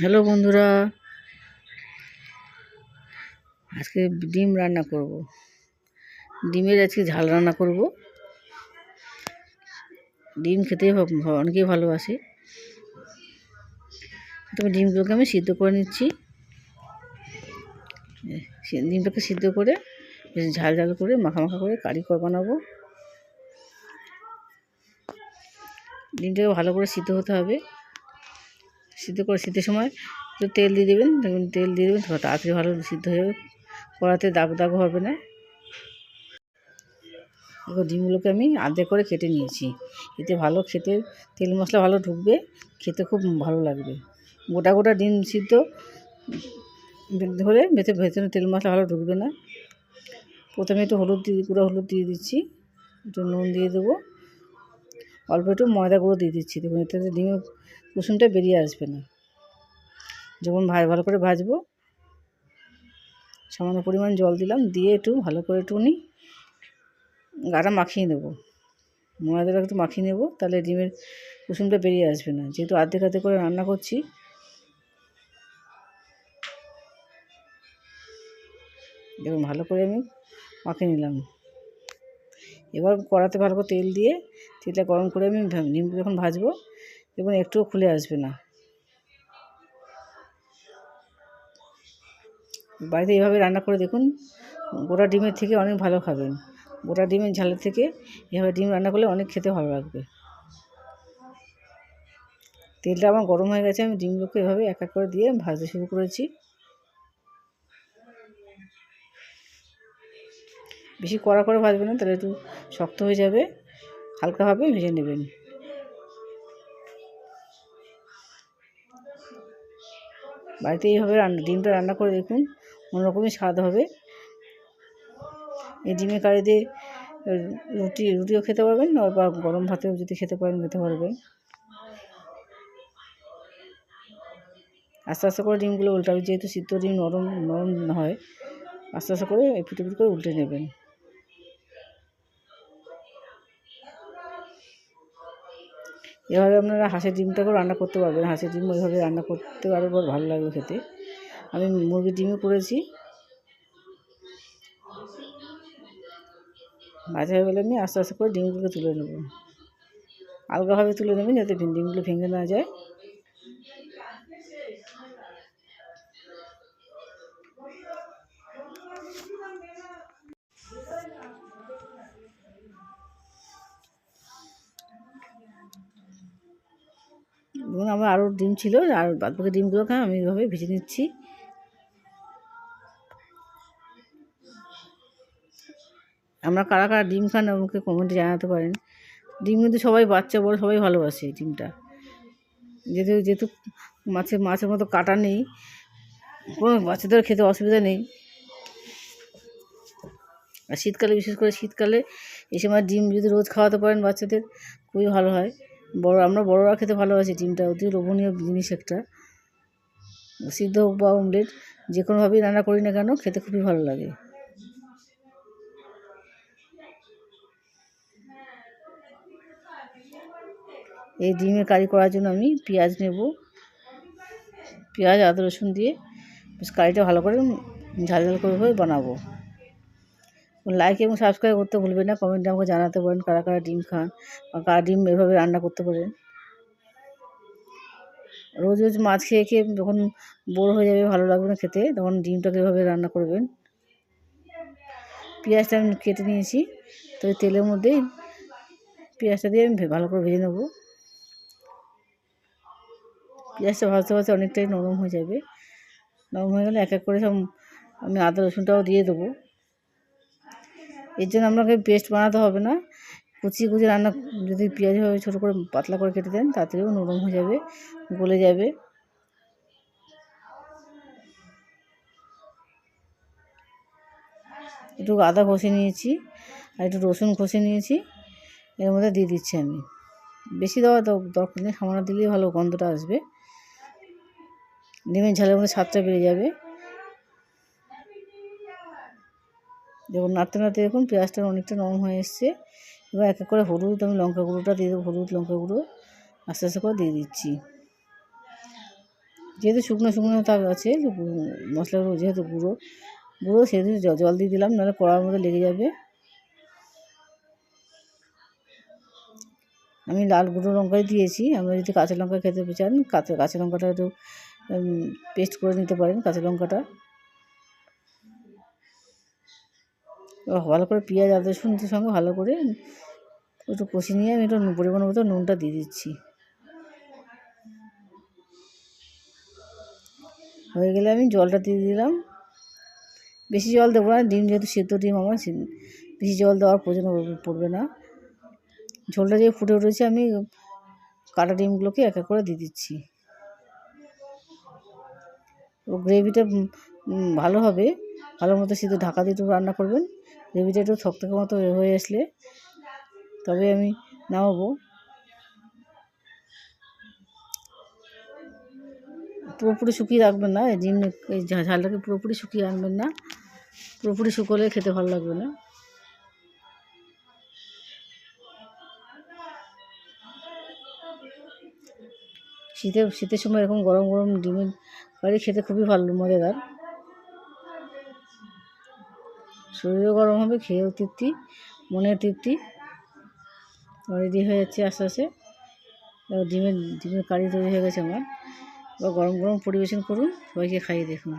Hello বন্ধুরা। আজকে ডিম রান্না করব। ডিমের আজকে ঝাল রান্না করব। ডিম খেতে অনেকেই ভালোবাসে। তবে ডিমগুলোকে আমি সিদ্ধ করে নিচ্ছি। ডিমটাকে সিদ্ধ করে ঝাল ঝাল করে মাখা মাখা করে কারি করে বানাবো। ডিমটাকে ভালো করে সিদ্ধ হতে হবে। সিদ্ধ করে সিদ্ধের সময়। একটু তেল দিয়ে দেবেন, দেখবেন তেল দিয়ে দেবেন তাড়াতাড়ি ভালো সিদ্ধ হয়ে যাবে। কড়াতে দাগ দাগ হবে না। এবার ডিমগুলোকে আমি আধে করে কেটে নিয়েছি। এতে ভালো খেতে, তেল মশলা ভালো ঢুকবে, খেতে খুব ভালো লাগবে। গোটা গোটা ডিম সিদ্ধ ধরে ভেতরে ভেতরে তেল মশলা ভালো ঢুকবে না। প্রথমে একটু হলুদ দিয়ে, গুঁড়ো হলুদ দিয়ে দিচ্ছি। একটু নুন দিয়ে দেবো। অল্প একটু ময়দা গুঁড়ো দিয়ে দিচ্ছি। দেখুন, এতে ডিমের কুসুমটা বেরিয়ে আসবে না। যখন ভাই ভালো করে ভাজবো, সামান্য পরিমাণ জল দিলাম, দিয়ে একটু ভালো করে একটুখানি গাটা মাখিয়ে নেব। ময়দাটা একটু মাখিয়ে নেব, তাহলে ডিমের কুসুমটা বেরিয়ে আসবে না। যেহেতু আর্ধেক আর্ধেক করে রান্না করছি দেখুন ভালো করে আমি মাখিয়ে নিলাম। এবার কড়াতে ভালো করে তেল দিয়ে, তেলটা গরম করে আমি ডিমগুলো যখন ভাজবো দেখুন একটুও খুলে আসবে না। বাড়িতে এইভাবে রান্না করে দেখুন, গোটা ডিমের থেকে অনেক ভালো খাবেন। গোটা ডিমের ঝালের থেকে এভাবে ডিম রান্না করলে অনেক খেতে ভালো লাগবে। তেলটা আমার গরম হয়ে গেছে, আমি ডিমগুলোকে এভাবে এক এক করে দিয়ে ভাজতে শুরু করেছি। বেশি কড়া করে ভাজবেন না, তাহলে একটু শক্ত হয়ে যাবে, হালকাভাবে ভেজে নেবেন। বাড়িতে এইভাবে রান্না, ডিমটা রান্না করে দেখুন, অন্যরকমই স্বাদ হবে। এই ডিমের কারি দিয়ে রুটি, রুটিও খেতে পারবেন বা গরম ভাতেও যদি খেতে পারেন, খেতে পারবেন। আস্তে আস্তে করে ডিমগুলো উল্টাবে, যেহেতু সিদ্ধ ডিম নরম নরম হয়, আস্তে আস্তে করে এপিট এপিট করে উল্টে নেবেন। এভাবে আপনারা হাঁসের ডিমটাকেও রান্না করতে পারবেন। হাঁসের ডিম ওইভাবে রান্না করতে আরও বড় ভালো লাগবে খেতে। আমি মুরগির ডিমও করেছি। ভাজা হয়ে গেলে আমি আস্তে আস্তে করে ডিমগুলোকে তুলে নেব। আলগাভাবে তুলে নেবেন যাতে ডিমগুলো ভেঙে না যায়। আমার আরও ডিম ছিল, আর বাদ বাকি ডিমগুলোকে আমি এইভাবে ভেজে নিচ্ছি। আমরা কারা কারা ডিম খান আমাকে কমেন্টে জানাতে পারেন। ডিম কিন্তু সবাই বাচ্চা বড়, সবাই ভালোবাসে ডিমটা। যেহেতু যেহেতু মাছের মাছের মতো কাটা নেই, কোনো বাচ্চাদের খেতে অসুবিধা নেই। আর শীতকালে, বিশেষ করে শীতকালে এই সময় ডিম যদি রোজ খাওয়াতে পারেন বাচ্চাদের, খুবই ভালো হয়। বড়, আমরা বড়রা খেতে ভালোবাসি, ডিমটা অতি লোভনীয় জিনিস একটা। সিদ্ধ হোক বা অমলেট যে কোনোভাবেই রান্না করি না কেন, খেতে খুবই ভালো লাগে। এই ডিমের কারি করার জন্য আমি পেঁয়াজ নেব। পেঁয়াজ, আদা রসুন দিয়ে, বেশ কারিটা ভালো করে ঝাল ঝাল করে বানাবো। লাইক এবং সাবস্ক্রাইব করতে ভুলবেন না। কমেন্টে আমাকে জানাতে পারেন কারা কারা ডিম খান বা কারা ডিম এভাবে রান্না করতে পারেন। রোজ রোজ মাছ খেয়ে খেয়ে যখন বোর হয়ে যাবে, ভালো লাগবে না খেতে, তখন ডিমটাকে এভাবে রান্না করবেন। পেঁয়াজটা আমি কেটে নিয়েছি। তো ওই তেলের মধ্যেই পেঁয়াজটা দিয়ে আমি ভালো করে ভেজে নেব। পেঁয়াজটা ভাজতে ভাজতে অনেকটাই নরম হয়ে যাবে। নরম হয়ে গেলে এক এক করে সব আমি আদা রসুনটাও দিয়ে দেবো। এর জন্য আপনাকে পেস্ট বানাতে হবে না। কুচিয়ে কুচিয়ে রান্না যদি পেঁয়াজ ভাবে ছোটো করে পাতলা করে কেটে দেন তাতেও নরম হয়ে যাবে, গলে যাবে। একটু আদা ঘষে নিয়েছি আর একটু রসুন ঘষে নিয়েছি। এর মধ্যে দিয়ে দিচ্ছি আমি। বেশি দেওয়া দরকার নেই, সামান্য দিলেই ভালো গন্ধটা আসবে। ডিমের ঝালের মধ্যে স্বাদটা বেড়ে যাবে। দেখুন, নাড়তে নাড়তে দেখুন পেঁয়াজটা অনেকটা নরম হয়ে এসছে। এবার এক এক করে হলুদ, আমি লঙ্কা গুঁড়োটা দিয়ে দেবো, হলুদ, লঙ্কা গুঁড়ো। আস্তে আস্তে করে দিয়ে দিচ্ছি। যেহেতু শুকনো শুকনো তাক আছে মশলাগুলো যেহেতু গুঁড়ো গুঁড়ো সেহেতু জল দিয়ে দিলাম, নাহলে কড়ার মধ্যে লেগে যাবে। আমি লাল গুঁড়ো লঙ্কাই দিয়েছি আমরা যদি কাঁচা লঙ্কা খেতে চান, কাঁচা কাঁচা লঙ্কাটা একটু পেস্ট করে নিতে পারেন, কাঁচা লঙ্কাটা। এবার ভালো করে পেঁয়াজ, আদা রসুনের সঙ্গে ভালো করে একটু কষিয়ে নিয়ে আমি একটু পরিমাণ মতো নুনটা দিয়ে দিচ্ছি। হয়ে গেলে আমি জলটা দিয়ে দিলাম। বেশি জল দেবো না, ডিম যেহেতু সেদ্ধ ডিম, আমার বেশি জল দেওয়ার প্রয়োজন পড়বে- না। ঝোলটা যে ফুটে উঠেছে, আমি কাটা ডিমগুলোকে এক এক করে দিয়ে দিচ্ছি। গ্রেভিটা ভালো হবে। ভালো মতো সেদ্ধ ঢাকা দিয়ে একটু রান্না করবেন। গ্রেভিটা একটু থকথকে মতো হয়ে আসলে তবে আমি নামাবো। পুরোপুরি শুকিয়ে রাখবেন না ডিম, এই ঝালটাকে পুরোপুরি শুকিয়ে আনবেন না, পুরোপুরি শুকোলে খেতে ভালো লাগবে না। শীতের শীতের সময় এরকম গরম গরম ডিমের কারি খেতে খুবই ভালো, মজাদার। শরীরও গরম হবে, খেয়েও তৃপ্তি মনের তৃপ্তি। রেডি হয়ে যাচ্ছে আস্তে আস্তে। এবার ডিমের ডিমের কারি তৈরি হয়ে গেছে আমার। এবার গরম গরম পরিবেশন করুন, সবাইকে খাইয়ে দেখুন।